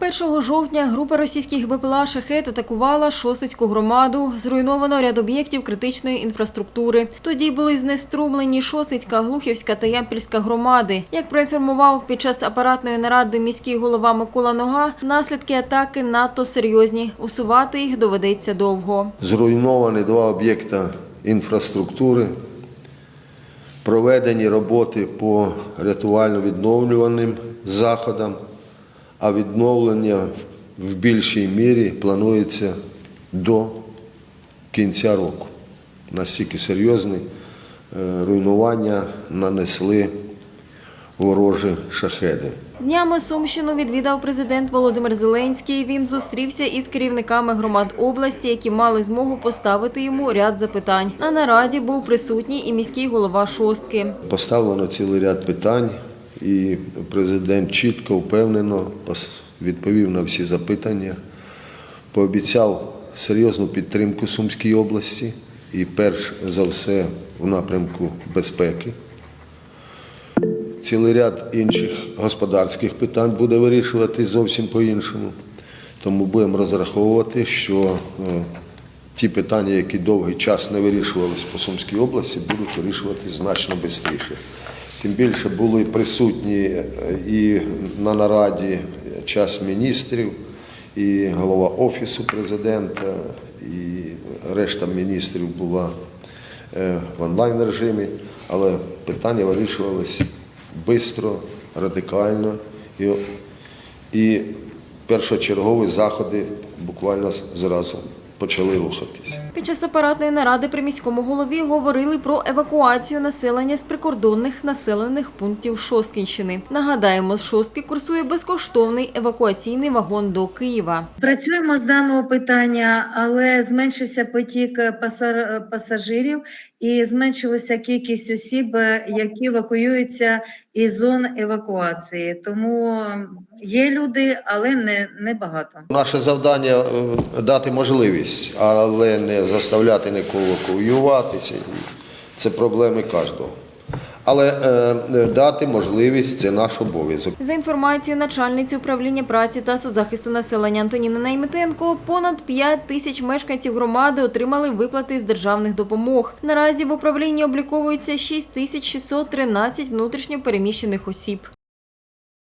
1 жовтня група російських БПЛА «Шахет» атакувала Шостицьку громаду. Зруйновано ряд об'єктів критичної інфраструктури. Тоді були знеструмлені Шостицька, Глухівська та Ямпільська громади. Як проінформував під час апаратної наради міський голова Микола Нога, наслідки атаки надто серйозні. Усувати їх доведеться довго. Зруйновані два об'єкти інфраструктури, проведені роботи по рятувально-відновлюваним заходам, а відновлення в більшій мірі планується до кінця року. Настільки серйозні е, руйнування нанесли ворожі шахеди. Днями Сумщину відвідав президент Володимир Зеленський. Він зустрівся із керівниками громад області, які мали змогу поставити йому ряд запитань. На нараді був присутній і міський голова шостки. Поставлено цілий ряд питань, і президент чітко, впевнено відповів на всі запитання, пообіцяв серйозну підтримку Сумській області і перш за все в напрямку безпеки. Цілий ряд інших господарських питань буде вирішувати зовсім по-іншому. Тому будемо розраховувати, що е, ті питання, які довгий час не вирішувалися по Сумській області, будуть вирішувати значно швидше. Тим більше були присутні е, і на нараді час міністрів, і голова Офісу президента, і решта міністрів була е, в онлайн режимі, але питання вирішувалися швидко, радикально і, і першочергові заходи буквально зразу почали рухатись. Під час апаратної наради при міському голові говорили про евакуацію населення з прикордонних населених пунктів Шосткінщини. Нагадаємо, з шостки курсує безкоштовний евакуаційний вагон до Києва. Працюємо з даного питання, але зменшився потік паса- пасажирів і зменшилася кількість осіб, які евакуюються із зон евакуації. Тому є люди, але не, не багато. Наше завдання е, дати можливість, але не заставляти нікого евакуюватися. Це проблеми кожного. Але е, дати можливість це наш обов'язок. За інформацією начальниці управління праці та соцзахисту населення Антоніни Найметенко, понад 5 тисяч мешканців громади отримали виплати з державних допомог. Наразі в управлінні обліковується 6 тисяч 613 внутрішньо переміщених осіб.